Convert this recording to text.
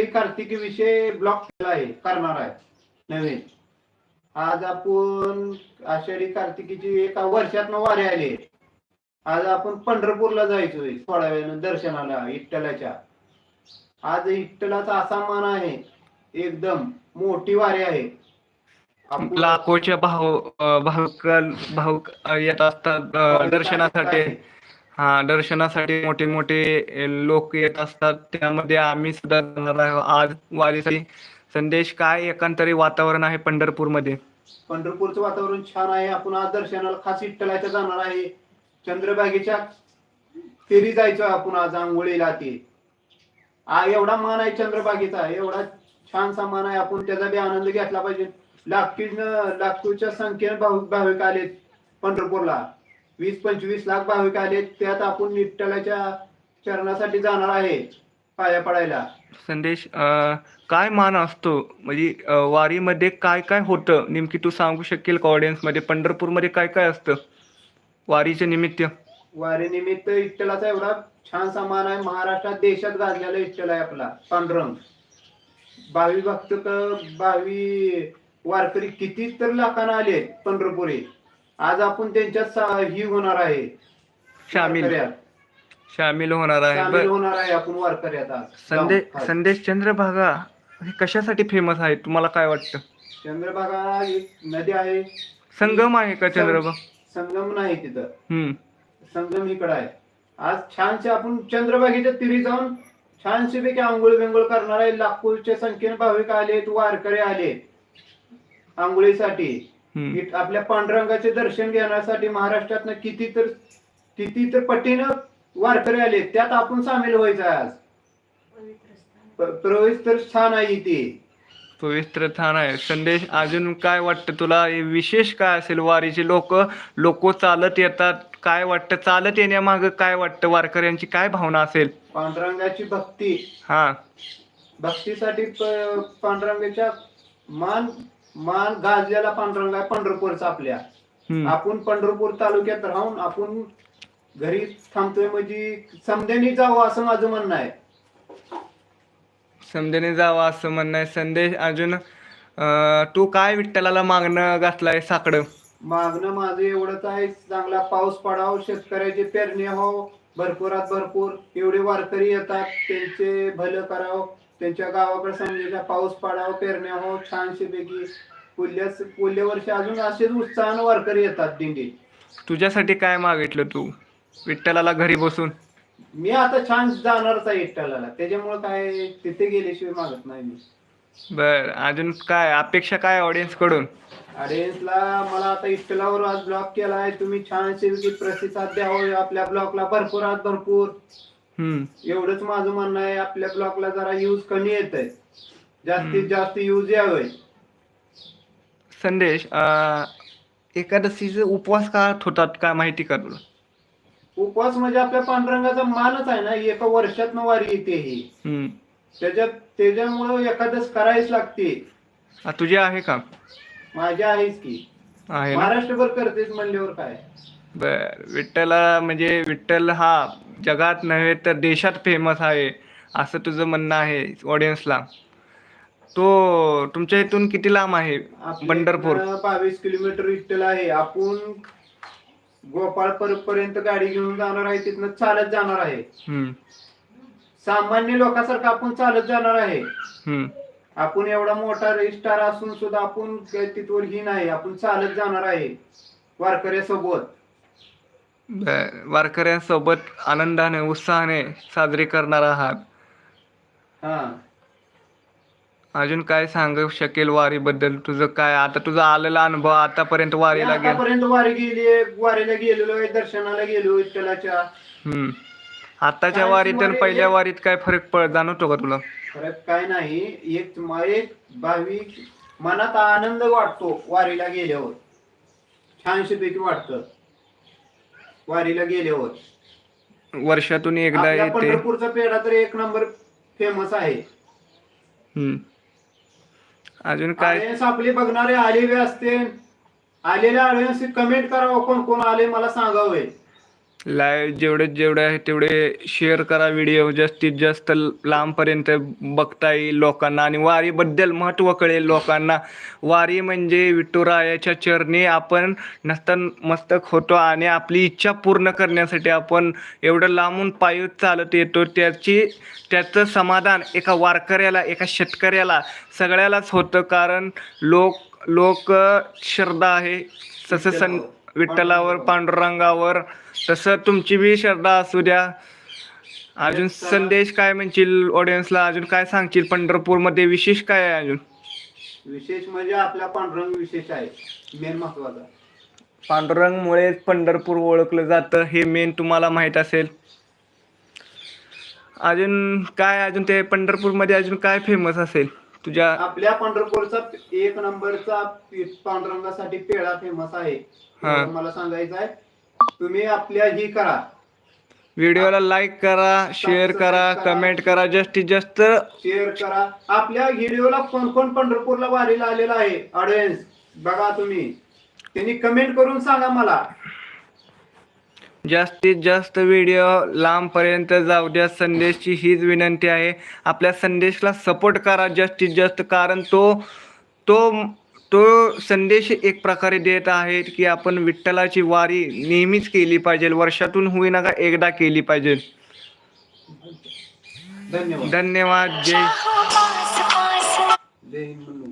कार्तिकी विषय ब्लॉक केला आहे करणार आहे नवीन. आज आपण आषाढी कार्तिकीची एका वर्षात वारे आले आज आपण पंढरपूरला जायचोय थोड्या वेळानं दर्शनाला विठ्ठलाच्या आज विठ्ठलाचा असा मान आहे एकदम मोठी वारी आहे. लाखोच्या भाव अं, भाविक येत असतात दर्शनासाठी. हा दर्शनासाठी मोठे मोठे लोक येत असतात. त्यामध्ये आम्ही सुद्धा जाणार आहोत आज वारीसाठी संदेश काय? एकांतरी वातावरण आहे पंढरपूरमध्ये. पंढरपूरचं वातावरण छान आहे. आपण आज दर्शनाला खास विठ्ठलाच्या जाणार आहे. चंद्रभागेच्या फेरी जायचं आपण आज आंघोळीला ते. आ एवढा मान आहे चंद्रभागेचा. एवढा छानसा मान आहे आपण. त्याचा बी आनंद घेतला पाहिजे. लाखीनं लाखोच्या संख्येने भाविक भाविक आलेत पंढरपूरला. वीस पंचवीस लाख भाविक आलेत त्यात आपण विठ्ठलाच्या चरणासाठी जाणार आहे पाया पडायला. संदेश अं, काय मान असतो? म्हणजे अं, वारीमध्ये काय काय होतं? नेमकी तू सांगू शकेल का ऑडियन्समध्ये? पंढरपूरमध्ये काय काय असतं? वारीचे निमित्त. वारीनिमित्त विठ्ठलाचा एवढा छान समान आहे. महाराष्ट्रात देशात गाजलेला विठ्ठल आहे आपला पांडुरंग. बावी भक्त क- बावी वारकरी किती तर लाखांना आले पंढरपुरी. आज आपण त्यांच्यात ही होणार आहे. शामिल. शामिल होणार आहे. होणार आहे आपण वारकऱ्यात आज संदेश. संदेश चंद्रभागा हे कशासाठी फेमस आहे? तुम्हाला काय वाटतं? चंद्रभागा एक नदी आहे. संगम आहे का चंद्रभागा? संगम नाही तिथं. हम्म. संगम इकडं आहे. आज छानसे आपण चंद्रभागेच्या तिरी जाऊन छानशे पैकी आंघोळ बिंघोळ करणार आहे. लाखोच्या संख्येने भाविक आलेत वारकरी आले आंघोळीसाठी. आपल्या पांडुरंगाचे दर्शन घेण्यासाठी महाराष्ट्रातनं किती तर किती तर पटीनं वारकरी आले त्यात आपण सामील व्हायचं आहे आज. प- प्रवेश तर छान आहे इथे. पवित्र स्थान आहे. संदेश अजून काय वाटतं तुला? हे विशेष काय असेल? वारीचे लोक लोक चालत येतात. काय वाटतं? चालत येण्यामागं काय वाटतं? वारकऱ्यांची काय भावना असेल? पांडुरंगाची भक्ती. हा. भक्तीसाठी पांडुरंगाच्या मान मान गाजलेला पांडुरंग आहे पंढरपूरचा आपल्या. आपण पंढरपूर तालुक्यात राहून आपण घरी थांबतोय म्हणजे समजेनी जावं असं माझं म्हणणं आहे. समजेने जावा असं म्हणणं आहे. संदेश अजून अं, तू काय विठ्ठलाला मागणं घातलंय साकडं? मागणं माझं एवढंच आहे. चांगला पाऊस पडाव शेतकऱ्याची पेरणी हो भरपुरात भरपूर एवढे वारकरी येतात. त्यांचे भलं करावं. त्यांच्या गावाकडे समजायचा पाऊस पडाव पेरण्या हो छानशे पैकी पुढल्या पुढल्या वर्षी अजून असेच उत्साहानं वारकरी येतात दिंडी तुझ्यासाठी काय मागितलं तू? विठ्ठलाला घरी बसून? मी आता छान जाणारच आहे इट्टाला त्याच्यामुळे काय तिथे गेल्याशिवाय मागत नाही मी. बर अजून काय? अपेक्षा काय ऑडियन्सकडून? ऑडियन्सला मला आता इस्टलावर आज ब्लॉग केला आहे तुम्ही पैकी प्रतिसाद द्यावा. आपल्या ब्लॉगला भरपूर हम्म एवढंच माझं म्हणणं आहे आपल्या ब्लॉगला जरा यूज कमी येत आहे जास्तीत. जास्त यूज यावे. संदेश एकादशीचे उपवास का होतात काय माहिती का तुला? उपवास म्हणजे आपल्या पांडुरंगाचा मानच आहे ना एका वर्षात वारी येते ही. हम्म. त्याच्यात त्याच्यामुळं एखादच करायच लागते. तुझी आहे का? माझ्या आहेच की. आहे ना? महाराष्ट्रभर करतेच म्हणल्यावर काय? बर. विठ्ठला म्हणजे विठ्ठल हा जगात नव्हे तर देशात फेमस आहे असं तुझं म्हणणं आहे ऑडियन्सला तो तुमच्या इथून किती लांब आहे? पंढरपूर बावीस किलोमीटर इथलं आहे. आपण गोपाळ पर्यंत गाडी घेऊन जाणार आहे तिथनं चालत जाणार आहे. सामान्य लोकांसारखं आपण चालत जाणार आहे. आपण एवढा मोठा रजिस्टार असून सुद्धा आपण तिथवर ही नाही आपण चालत जाणार आहे. वारकऱ्यासोबत. वारकऱ्यांसोबत आनंदाने उत्साहाने साजरी करणार आहात. हा. अजून काय सांगू शकेल वारीबद्दल? तुझं काय? आता तुझा आलेला अनुभव आतापर्यंत वारीला गेला आतापर्यंत वारी गेली वारीला गेलेलो आहे. दर्शनाला गेलो विठ्ठलाच्या हम्म. आताच्या वारीत आणि वारी- पहिल्या वारीत काय फरक पड जाणवतो का तुला? फरक काय नाही. एक एक भाविक मनात आनंद वाटतो वारीला गेल्यावर. छानशे पैकी वाटतं. वारीला गेल्यावर वर्षातून एकदा आपल्या येते. पंढरपूरचा पेढा तर एक नंबर फेमस आहे. हम्म. अजून काय? आपले बघणारे आलेले असते आलेल्या ऑडियन्स कमेंट करावं कोण कोण आले मला सांगावे. लाईव्ह जेवढे जेवढे आहे तेवढे शेअर करा व्हिडिओ जास्तीत जास्त लांबपर्यंत बघता येईल लोकांना आणि वारीबद्दल महत्त्व कळेल लोकांना. वारी म्हणजे विठुरायाच्या चरणी आपण नतमस्तक होतो आणि आपली इच्छा पूर्ण करण्यासाठी आपण एवढं लांबून पायी चालत येतो. त्याची त्याचं समाधान एका वारकऱ्याला एका शेतकऱ्याला सगळ्यालाच होतं. कारण लोक लोक श्रद्धा आहे. तसं सं विठ्ठलावर पांडुरंगावर तसं तुमची बी श्रद्धा असू द्या. अजून संदेश काय म्हणशील ऑडियन्सला अजून काय सांगशील? पंढरपूरमध्ये विशेष काय आहे अजून? विशेष म्हणजे आपला पांडुरंग विशेष आहे. मेन महत्त्वाचा. पांडुरंगमुळेच पंढरपूर ओळखलं जातं हे मेन तुम्हाला माहीत असेल. अजून काय अजून ते पंढरपूरमध्ये अजून काय फेमस असेल? तुझ्या आपल्या पंढरपूरचा एक नंबरचा पांडुरंगासाठी पेढा फेमस आहे. हा. मला सांगायचं आहे तुम्ही आपल्या ही करा. व्हिडिओला लाईक करा शेअर करा कमेंट करा जास्तीत जास्त शेअर करा. आपल्या व्हिडिओला कोण कोण पंढरपूरला वारीला आलेला आहे? ऑडियन्स बघा तुम्ही. त्यांनी कमेंट करून सांगा मला. जास्तीत जास्त व्हिडिओ लांबपर्यंत जाऊ द्या. संदेशची हीच विनंती आहे. आपल्या संदेशला सपोर्ट करा जास्तीत जास्त कारण तो तो तो संदेश एक प्रकारे देत आहे की आपण विठ्ठलाची वारी नेहमीच केली पाहिजे वर्षातून होईना का एकदा केली पाहिजे. धन्यवाद. धन्यवाद. जय जय हिंद. म्हणून